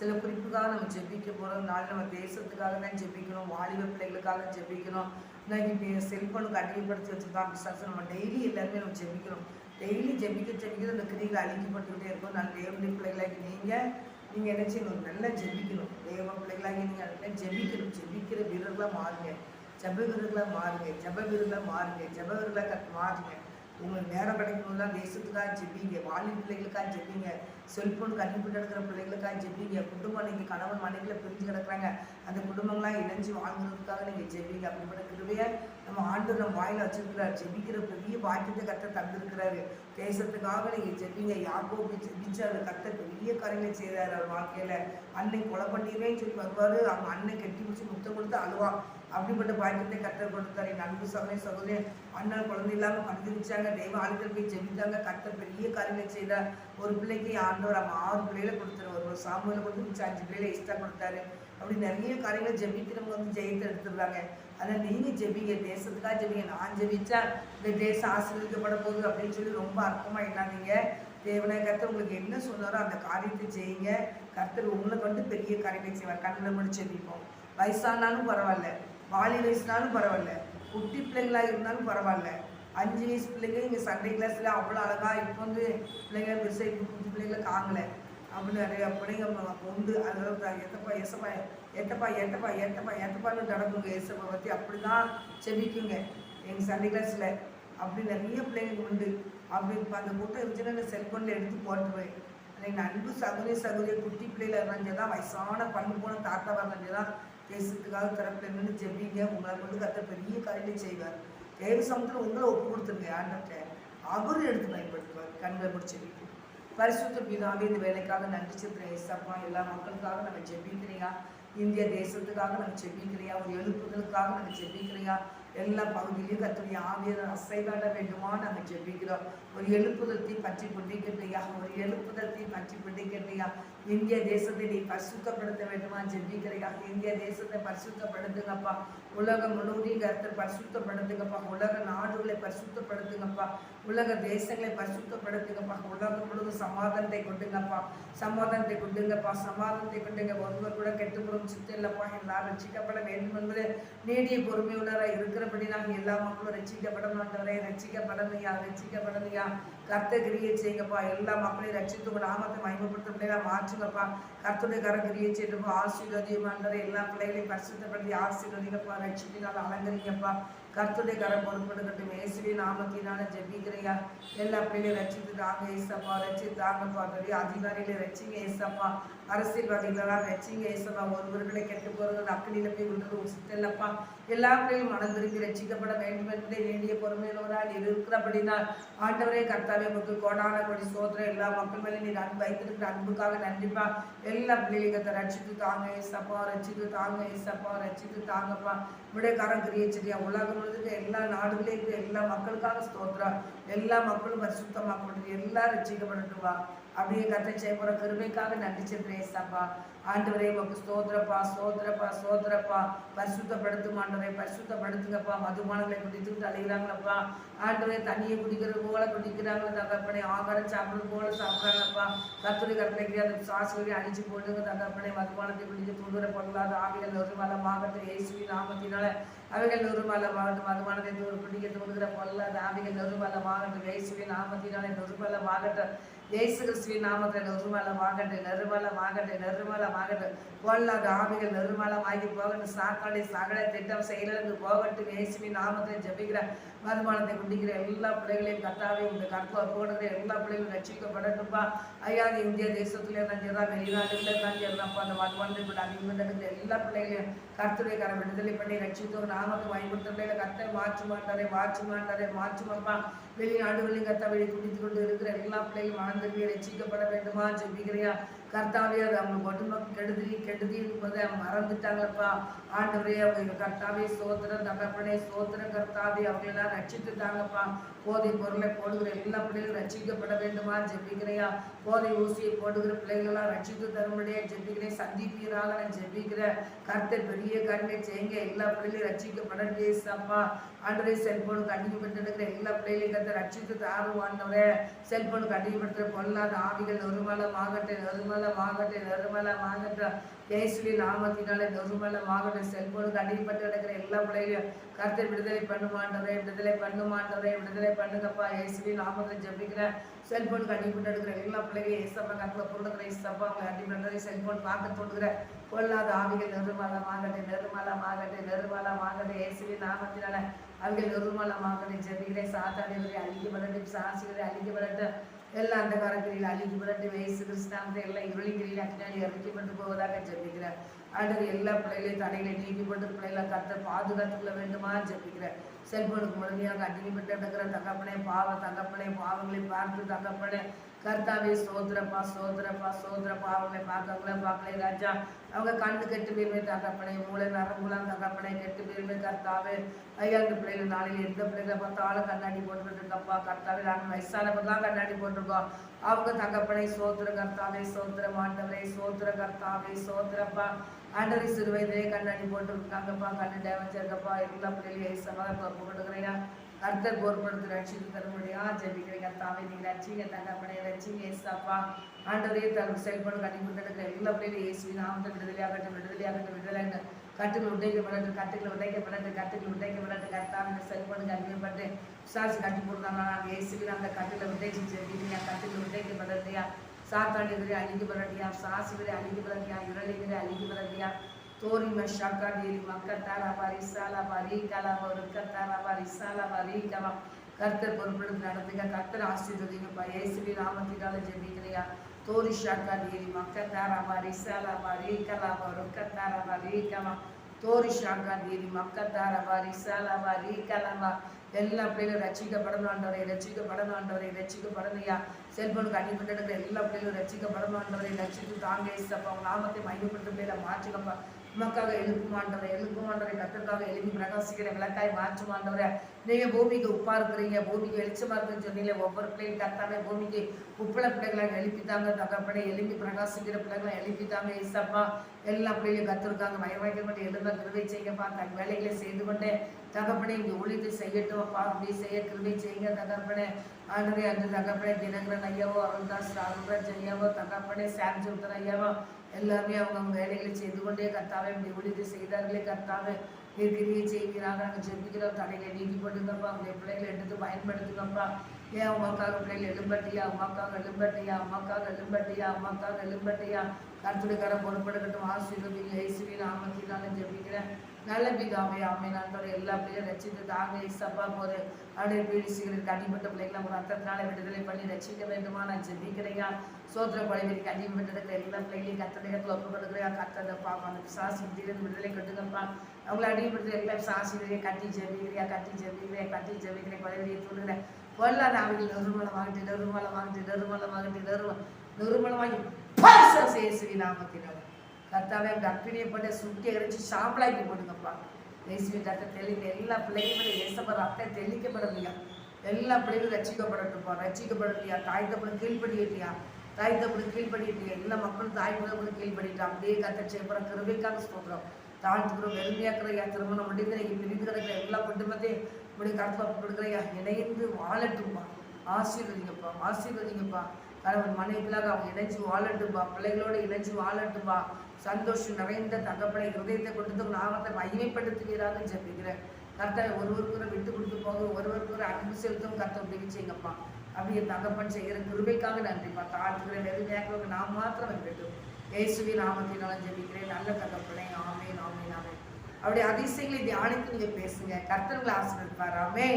சில குறிப்புக்காக நம்ம ஜெபிக்க போகிறோம் நாள் நம்ம தேசத்துக்காக தான் ஜெபிக்கணும். வாலிப பிள்ளைகளுக்காக ஜெபிக்கணும். இன்னைக்கு செல்ஃபோனுக்கு அடிமைப்படுத்தி வச்சுருக்காங்க பிசாசு நம்ம டெய்லி எல்லாருமே நம்ம ஜெபிக்கணும். டெய்லி ஜெபிக்க ஜெபிக்கிறது அந்த கிரிகள் அழிக்கப்பட்டுக்கிட்டே இருக்கும். நான் தேவனுடைய பிள்ளைகளாகி நீங்கள் நீங்கள் என்ன செய்யணும்? நல்லா ஜெபிக்கணும். தேவ பிள்ளைகளாகி நீங்கள் நல்லா ஜெபிக்கணும். ஜெபிக்கிற வீரர்களாக மாறுங்க. ஜப வீரர்களாக மாறுங்க. ஜப வீரர்களாக மாறுங்க. ஜப வீரர்களாக மாறுங்க. உங்களுக்கு நேரம் கிடைக்கணும்லாம் தேசத்துக்காக ஜெபிங்க. வாலி பிள்ளைகளுக்காக ஜெபிங்க. செல்ஃபோன் அனுப்பிட்டு இருக்கிற பிள்ளைகளுக்காக ஜெபிங்க. குடும்பம் நீங்கள் கணவன் மனைவில பிரிஞ்சு கிடக்குறாங்க. அந்த குடும்பங்களாம் இணைஞ்சு வாழ்கிறதுக்காக நீங்கள் ஜெபிங்க. அப்படிப்பட்ட கிருபையை நம்ம ஆண்டு நம்ம வாயில வச்சிருக்கிறார். ஜெபிக்கிற பெரிய பாக்கியத்தை கத்த தந்திருக்கிறாரு. தேசத்துக்காக நீங்கள் ஜெபிங்க. யாக்கோபு ஜெபிச்சாரு. கத்த பெரிய காரியங்களை செய்தார் அவர் வாழ்க்கையில. அன்னை கொலை பண்ணிடுவேன்னு சொல்லி வருவாரு. அவங்க அண்ணன் கட்டி பிடிச்சி முத்தம் கொடுத்து அழுவா. அப்படிப்பட்ட பாக்கியத்தை கத்த கொடுத்தாரு. என் அன்பு சகோதரி சகோதரி அண்ணன் குழந்தை இல்லாமல் கண்டுபிடிச்சாங்க தெய்வ ஆளுக்கள் போய் ஜெபித்தாங்க கத்த பெரிய காரியங்களை செய்தார். ஒரு பிள்ளைக்கு யார் ஆண்டவர் நம்ம ஆறு பிள்ளைகளை கொடுத்தாரு ஒரு சாமியில் கொடுத்து மிச்சம் அஞ்சு பிள்ளைகளை எக்ஸ்ட்ரா கொடுத்தாரு. அப்படி நிறைய காரியங்களை ஜெபித்து நம்ம வந்து ஜெயித்து எடுத்துடுறாங்க ஆனால் நீங்கள் ஜெபிங்க தேசத்துக்காக ஜெபிங்க. நான் ஜெபிச்சா இந்த தேசம் ஆசீர்வதிக்கப்பட போகுது அப்படின்னு சொல்லி ரொம்ப அர்த்தமாக இல்லாதீங்க தேவனை கர்த்தர் உங்களுக்கு என்ன சொன்னாரோ அந்த காரியத்தை செய்யுங்க கர்த்தர் உங்களுக்கு வந்து பெரிய காரியத்தை செய்வார். கண்ணில் முடிச்சு ஜெபிப்போம். வயசானாலும் பரவாயில்ல. வாலி வயசுனாலும் பரவாயில்ல. குட்டி பிள்ளைங்களாக இருந்தாலும் பரவாயில்ல. அஞ்சு வயசு பிள்ளைங்க இங்கே சண்டே கிளாஸில் அவ்வளோ அழகாக இப்போ வந்து பிள்ளைங்க பெருசாக இப்போ குஞ்சு பிள்ளைங்களை காங்கலை அப்படின்னு நிறைய பிள்ளைங்க உண்டு. அதெல்லாம் எத்தப்பா எசப்பா எட்டப்பா எட்டப்பா எட்டப்பா எட்டப்பான்னு நடக்குங்க. எசப்பா பற்றி அப்படி தான் செபிக்குங்க எங்கள் சண்டே கிளாஸில் அப்படி நிறைய பிள்ளைங்க உண்டு. அப்படி இப்போ அந்த கூட்டம் இருந்துச்சுன்னா நான் செல்ஃபோனில் எடுத்து போட்டுருவேன். எங்கள் அன்பு சகோதரி சகோதரி குட்டி பிள்ளையில இருந்தாங்க தான் வயசான பண்ணு போன தாத்தாவாக இருந்தாங்க தான் தேசத்துக்காக திறப்பில் நின்று ஜெபிங்க. உங்களை கொண்டு கத்த பெரிய காரியத்தை செய்வார். தேவ சமத்தில் உங்களை ஒப்பு கொடுத்துருங்க ஆண்டத்தை அவர் எடுத்து பயன்படுத்துவார் கண்களை முடிச்சு ஜெபிக்கும் பரிசுத்த பிதாவே இந்த வேலைக்காக நன்றி செலுத்துறேன் ஏசப்பா எல்லா மக்களுக்காக நாங்கள் ஜெபிக்கிறையா இந்திய தேசத்துக்காக நாங்கள் ஜெபிக்கிறையா ஒரு எழுப்புதலுக்காக நாங்கள் ஜெபிக்கிறையா எல்லா பகுதியிலையும் கத்துடைய ஆவியர் அசைவாட வேண்டுமா நாங்கள் ஜெபிக்கிறோம். ஒரு எழுப்புதத்தை பற்றி பிடிக்கிறியா ஒரு எழுப்புதத்தை பற்றி பிடிக்கிறியா இந்திய தேசத்தை நீ பரிசுத்தப்படுத்த வேண்டுமா ஜெபிக்கிறையா? இந்திய தேசத்தை பரிசுத்தப்படுத்துங்கப்பா. உலகம் முழுவதையும் கருத்தை பரிசுத்தப்படுத்துங்கப்பா. உலக நாடுகளை பரிசுத்தப்படுத்துங்கப்பா. உலக தேசங்களை பரிசுத்தப்படுத்துங்கப்பா. உலகம் முழுவதும் சமாதானத்தை கொண்டுங்கப்பா சமாதானத்தை கொண்டுங்கப்பா சமாதானத்தை கொண்டுங்க ஒருவர் கூட கெட்டுப்புறம் சித்தம் இல்லப்பா. எல்லாரும் ரசிக்கப்பட வேண்டும் என்பது நீடிய பொறுமையுள்ளராக இருக்கிறபடி நாங்கள் எல்லா மக்களும் ரசிக்கப்படணும் ஆண்டவரே ரட்சிக்கப்படணுயா ரட்சிக்கப்படணுயா கர்த்த கிரியை செய்யுங்கப்பா எல்லா மக்களையும் ரசித்து உங்கள் நாமத்தை மயமப்படுத்த பிள்ளைகளா மாற்றுங்கப்பா. கர்த்துடைய கர கிரியை செய்யுங்கப்பா ஆசீர்வதியும் ஆண்டவரே. எல்லா பிள்ளைகளையும் பரிசுத்தப்படுத்தி ஆசீர்வதிங்கப்பா. ரட்சிப்பினால் அலங்கரிங்கப்பா. கர்த்துடைய கரம் பொறுப்படுகட்டும். இயேசுவே நாமத்தினால ஜெபிக்கிறையா. எல்லா பிள்ளைகளையும் ரட்சித்து தாங்க ஏசப்பா ரட்சித்து தாங்கப்பா பெரிய அதிகாரிகளை ரட்சிங்க ஏசப்பா. அரசியல்வாதிகளெல்லாம் ரச்சிங்க ஏசப்பா. ஒருவர்களை கெட்டு போகிறது அக்கடியில் போய் விடுறது சித்தல்லப்பா எல்லா பிள்ளைகளும் மனம் திரும்பி ரட்சிக்கப்பட வேண்டும் என்பதை வேண்டிய பொறுமையுள்ளவரால் இருக்கிறபடினால் ஆண்டவரே கர்த்தாவே உங்களுக்கு கோடான கொடி சோதரம் எல்லா மக்கள் மேலே நீ அன்பு வைத்திருக்கிற அன்புக்காக நன்றிப்பா. எல்லா பிள்ளைகளுக்கு ரசித்து தாங்க ஏசப்பா. ரச்சித்து தாங்க ஏசப்பா. ரச்சித்து தாங்கப்பா. விடைக்காரன் கிரியச்சரியா உலகம் பொழுதுக்கு எல்லா நாடுகளையும் எல்லா மக்களுக்காக ஸ்தோத்திரம் எல்லா மக்களும் பரிசுத்தமாக்கப்பட்டு எல்லாம் ரசிக்கப்படட்டுவா அப்படியே கத்தை செய்ய போற நன்றி செலுத்துறேன் ஆண்டவரே உமக்கு ஸ்தோத்திரப்பா ஸ்தோத்திரப்பா ஸ்தோத்திரப்பா. பரிசுத்தப்படுத்தும் ஆண்டவரை பரிசுத்தப்படுத்துங்கப்பா. மதுபானங்களை குடித்து அழைகிறாங்களப்பா ஆண்டவரே தண்ணியை குடிக்கிறது போல குடிக்கிறாங்களோ தகப்பனை. ஆகாரம் சாப்பிடுறது போல சாப்பிட்றாங்கப்பா கத்துரை கற்பனைக்கு அந்த சாசுகளை அழிச்சு போடுங்க தகப்பனை. மதுபானத்தை குடிக்க துண்டுற பொருளாத ஆவிகள் நொறுமலமாகட்டும். இயேசுவின் நாமத்தினால அவைகள் நொறுமலமாகட்டும் மதுபானத்தை தூர் குடிக்க தூண்டுகிற பொருளாத ஆவிகள் நொறுமலமாகட்டும் இயேசுவின் நாமத்தினால நெருபல்ல மாறட்ட கிறிஸ்துவின் நாமத்தில் நிர்மலமாகட்டு நிர்மலமாகட்டு நிர்மலமாகட்டு பொல்லாத ஆவிகள் நிர்மலமாகி போகட்டும். சாக்காடை சகல திட்டம் செயலிழந்து போகட்டும். இயேசுவின் நாமத்தில் ஜபிக்கிற வருமானத்தை குடிக்கிற எல்லா பிள்ளைகளையும் கத்தாவே இந்த கற்பா போடுகிற எல்லா பிள்ளைகளும் ரட்சிக்கப்படட்டும்பா. ஐயா இந்திய தேசத்திலே இருந்தாலும் சரிதான் வெளிநாடுல இருந்தாலும் சரிதான்ப்பா அந்த வருமானத்தை கூட அதிகம் எல்லா பிள்ளைகளையும் கர்த்தருடைய கரம் விடுதலை பண்ணி ரட்சித்தோம் நாமத்தை பயன்படுத்த பிள்ளைகளை கர்த்தரை மாற்று மாட்டாரே மாற்று மாட்டாரே மாற்றுமாப்பா வெளிநாடுகளில் கத்த வெளி குடித்து கொண்டு இருக்கிற எல்லா பிள்ளைகளும் மனதிற்கு ரசிக்கப்பட வேண்டுமா ஜெபிக்கிறியா கர்த்தாவே அது அவங்க குடும்பம் கெடுதி கெடுதி என்பதை மறந்துட்டாங்கப்பா ஆண்டவரே அவங்க கர்த்தாவே சோத்திரம் தகப்பனே சோத்திரம் கர்த்தாவே அவங்களெல்லாம் ரட்சித்து தாங்கப்பா போதை பொருளை போடுகிற எல்லா பிள்ளைகளும் ரட்சிக்கப்பட வேண்டுமா ஜெபிக்கிறையா போதை ஊசியை போடுகிற பிள்ளைகளெல்லாம் ரட்சித்து தரும்படியா ஜெபிக்கிறேன் சந்திப்பீராக நான் ஜெபிக்கிறேன் கர்த்தர் பெரிய கருணை செய்யுங்க. எல்லா பிள்ளைகளையும் ரட்சிக்கப்பட பேசப்பா ஆண்டவரே செல்போனுக்கு அடிக்கப்பட்டு எடுக்கிற பிள்ளைகளுக்கு கத்த ரட்சித்து தாருவாண்டவரே செல்போனுக்கு அடிமைப்படுத்துற பொல்லாத ஆவிகள் நொறுமலம் ஆகட்டும் நெருமலமாகட்டும் நிர்மலமாகட்டும் இயேசுவி நாமத்தினாலே நெருமலமாகட்டும் செல்போனுக்கு அடிப்பட்டு கிடக்கிற எல்லா பிள்ளைகளையும் கருத்தை விடுதலை பண்ணுமாண்டவரே விடுதலை பண்ணுமாண்டவரே விடுதலை பண்ணுங்கப்பா. இயேசுவி நாமத்தில் ஜெபிக்கிறேன் செல்போனுக்கு அடிப்பட்டு எடுக்கிற எல்லா பிள்ளைகளையும் ஏசப்பா கணக்கில் பொருளுக்கிற ஏசப்பா அவங்க அடிமைப்படுறதை செல்போன் பார்க்க தோணுகிற பொல்லாத ஆவிகள் நிர்மலமாகட்டும் நிர்மலமாகட்டும் நிர்மலமாகட்டும் இயேசுவி நாமத்தினால அவைகள் ஜபிகளை ஜெபிக்கிறேன் சாத்தானிவரை அழிக்கப்படட்டும் சாசிகளை அழிக்கப்படட்டும் எல்லாம் அந்த காரக்கிரியில் அழிக்கப்படட்டு வயசு கிறிஸ்தானத்தை எல்லாம் இருளிகளில் அக்னாலி இறக்கப்பட்டு போவதாக ஜபிக்கிறார் ஆண்டவர் எல்லா பிள்ளைகளையும் தடைகளை நீக்கப்பட்டு பிள்ளைகளை கத்த பாதுகாத்துக்கொள்ள வேண்டுமா ஜபிக்கிறார் செல்போனுக்கு முழுமையாக அடிமைப்பட்டு எடுக்கிற தகப்பனே பாவ தகப்பனே பாவங்களை பார்த்து தகப்பனே கர்த்தாவே சோதரப்பா சோதரப்பா சோதரப்பா அவங்களை பார்க்கங்கள பார்க்கலே ராஜா. அவங்க கண்ணு கெட்டு போயிருமே தகப்பனே மூளை நரம்புலாம் தகப்பனே கெட்டு போயிருமே கர்த்தாவே. ஐயா அந்த பிள்ளைகள் நாளையில் எந்த பிள்ளைகளை பார்த்தாலும் கண்ணாடி போட்டுட்டு இருக்கப்பா. கர்த்தாவே நாங்கள் வயசானவங்கலாம் கண்ணாடி போட்டிருக்கோம். அவங்க தகப்பனை சோதர கர்த்தாவே சோத்திர மாண்டவரே சோதர கர்த்தாவே சோத்திரப்பா ஆண்டவரை சிறு வயதிலே கண்ணாடி போட்டுருக்காங்கப்பா கண்ணு டேமேஜ் இருக்கப்பா எல்லா பிள்ளைகளையும் சமாதானம் பொறுப்பு கர்த்தர் பொறுப்படுத்து ரட்சித்து தர முடியா ஜெபிக்கிறீங்க கர்த்தாவே நீங்க ரச்சிங்க தகப்பனே ரச்சிங்க ஏசாப்பா. ஆண்டவரே தனக்கு செயல்பாடு கட்டி கொடுத்துருக்க எல்லா பிள்ளைகளும் இயேசுவி நாமத்தை விடுதலையாகட்டும் விடுதலையாகட்டும் விடுதலையாகட்டும் கட்டுகள் உடைக்கப்படட்டும் கட்டுகள் உடைக்கப்படட்டும் கட்டுகள் உடைக்கப்படட்டும் கர்த்தாவே இந்த கண்டிப்பட்டு விசாரிச்சு கட்டி போடுறாங்க நாங்கள் இயேசுவி அந்த கட்டுல உடைச்சு ஜெபிக்கிறீங்க. கட்டுகள் உடைக்கப்படலையா சாத்தாடி எதிரே அழிக்கப்படலையா சாசுகிறே அழிக்கப்படலையா இரளிகிறே அழிக்கப்படலையா தோரி மஷாக்கா தேரி மக்கத்தாரா தாராபா சாலா பாரி கலாபா ஒருக்கத்தாரா தாராபா சாலா பாரி கலா கர்த்தர் பொறுப்படுத்தி நடத்துங்க கர்த்தர் ஆசீர்வதிங்கப்பா இயேசுவி நாமத்தினால ஜெபிக்கிறியா தோரி ஷாக்கா தேரி மக்க தாராபா ரீசாலாபா டேரி கலாபா பாரி தாராபா பாரி கலா ஒருக்கத்தாரா பாரி மக்கத்தாரவா தோரி ஷாக்கா டேரி மக்கத்தாரா பாரி சாலா எல்லா பிள்ளைகளும் ரசிக்கப்படணும் ஆண்டவரை ரசிக்கப்படணும் ஆண்டவரை செல்போனுக்கு அடிப்பட்டு எல்லா பிள்ளைகளும் ரசிக்கப்படணும் ஆண்டவரை ரசித்து தாங்க இசப்பா உங்க நாமத்தை மையப்பட்டு பிள்ளைகளை மாற்றுங்கப்பா. உமக்காக எழுப்புமாண்டவரை எழுப்புமாண்டவரை கத்திற்காக எழுப்பி பிரகாசிக்கிற விளக்காய் மாற்றுமாண்டவரை நீங்க பூமிக்கு உப்பா இருக்கிறீங்க பூமிக்கு வெளிச்சமா இருக்குன்னு சொன்னீங்க ஒவ்வொரு பிள்ளையும் கத்தாவே பூமிக்கு உப்புல பிள்ளைகளாக எழுப்பித்தாங்க தகப்படை எழுப்பி பிரகாசிக்கிற பிள்ளைகளை எழுப்பித்தாங்க ஈசப்பா. எல்லா பிள்ளைகளும் கத்திருக்காங்க மயமாய்க்க கொண்டு எழுந்த கிருவை செய்யப்பா தன் வேலைகளை செய்து கொண்டே தகப்பனை இங்கே ஒழித்து செய்யட்டும் அப்பா. அப்படி செய்ய கிருமி செய்யுங்க தகப்பனே. ஆண்டரே அந்த தகப்பனே தினகரன் ஐயாவோ அருள்தாஸ் அருள்ராஜ் ஐயாவோ தகப்பனே சாம் சுந்தர் ஐயாவோ எல்லாமே அவங்க அவங்க வேலைகளை செய்து கொண்டே கர்த்தாவே இப்படி ஒழித்து செய்தார்களே கர்த்தாவே. கிரியை செய்கிறாங்க நாங்கள் ஜெபிக்கிறோம் தடையை நீக்கி போட்டுக்கப்பா அவங்க பிள்ளைகளை எடுத்து பயன்படுத்துங்கப்பா ஏன் உமாக்காக பிள்ளைகள் எழும்பட்டியா? உமாக்காக எழும்பட்டியா? உமாக்காக எழும்பட்டியா? உமாக்காக எழும்பட்டியா? கருத்துடைக்கார பொறுப்படுக்கட்டும் ஆசீர்வதிங்க. இயேசுவி நாமத்தினால ஜெபிக்கிறேன். நல்ல பிதாவே ஆமை நண்பர் எல்லா பிள்ளைகளும் ரசித்து தாங்க. இசப்பா போது அப்படியே பீடி சிகரெட் அடிப்பட்ட பிள்ளைகளை ஒரு ரத்தத்தினால விடுதலை பண்ணி ரசிக்க வேண்டுமா? நான் ஜெபிக்கிறேயா சோதனை கொலைவெறிக்கு அடிப்பட்டு இருக்கிற எல்லா பிள்ளைகளையும் கத்தடையத்தில் ஒப்பு கொடுக்குறையா கத்தனை பாப்பா அந்த சாசி திடீர்னு விடுதலை கட்டுங்கப்பா அவங்கள அடிப்படுத்த எல்லாம் சாசிரியை கட்டி ஜெபிக்கிறியா கட்டி ஜெபிக்கிறியா கட்டி ஜெபிக்கிறேன் கொலைவெறியை தூண்டுகிறேன் பொல்லாத வாங்கிட்டு நிர்மலமாகட்டு வாங்கிட்டு நிர்மலமாகட்டு நிர்ம நிர்மலமாகி பாசம் சேசுவி நாமத்தினால கத்தாவே அந்த போட்டு சுட்டி அரைச்சி சாம்பலாக்கி போடுங்கப்பா. இயேசுவி ரத்த தெளிங்க எல்லா பிள்ளைகளும் இயேசப்ப ரத்த தெளிக்கப்படலையா எல்லா பிள்ளைகளும் ரசிக்கப்படட்டும்ப்பா ரசிக்கப்படலையா தாய் தப்படும் தாய் தாய் கீழ் கீழ்படியில்லையா எல்லா மக்களும் தாய் தப்படும் கீழ்படிட்டா அப்படியே கத்த செய்யப்படுற கிருபைக்காக சொல்கிறோம் தாழ்த்துக்கிறோம் வெறுமையாக்குறையா திருமணம் முடிந்து நீங்கள் பிரிந்து கிடக்கிற எல்லா குடும்பத்தையும் இப்படி கருத்து கொடுக்குறையா இணைந்து வாழட்டும்பா. ஆசீர்வதிங்கப்பா ஆசீர்வதிங்கப்பா. கணவன் மனைவிகளாக அவங்க இணைஞ்சு வாழட்டும்பா. பிள்ளைகளோட இணைஞ்சு வாழட்டும்பா. சந்தோஷம் நிறைந்த தகப்பனை ஹிருதயத்தை கொடுத்து நாமத்தை மகிமைப்படுத்துவீராக ஜெபிக்கிறேன். கர்த்தரை ஒருவருக்குற விட்டு கொடுத்து போக ஒருவருக்குற அன்பு செலுத்தும் கர்த்தர் உதவி செய்யுங்கப்பா. அப்படியே தகப்பன் செய்கிற கிருபைக்காக நன்றிப்பா தாழ்த்துக்கிற நெருங்கியாக நான் மாத்திரம் இருக்கட்டும் இயேசுவி நாமத்தினாலும் ஜெபிக்கிறேன். நல்ல தகப்பனே ஆமே நாமே ஆமே அவருடைய அதிசயங்களை தியானித்து நீங்கள் பேசுங்க. கர்த்தர்களை ஆசீர்வதிப்பார். ஆமே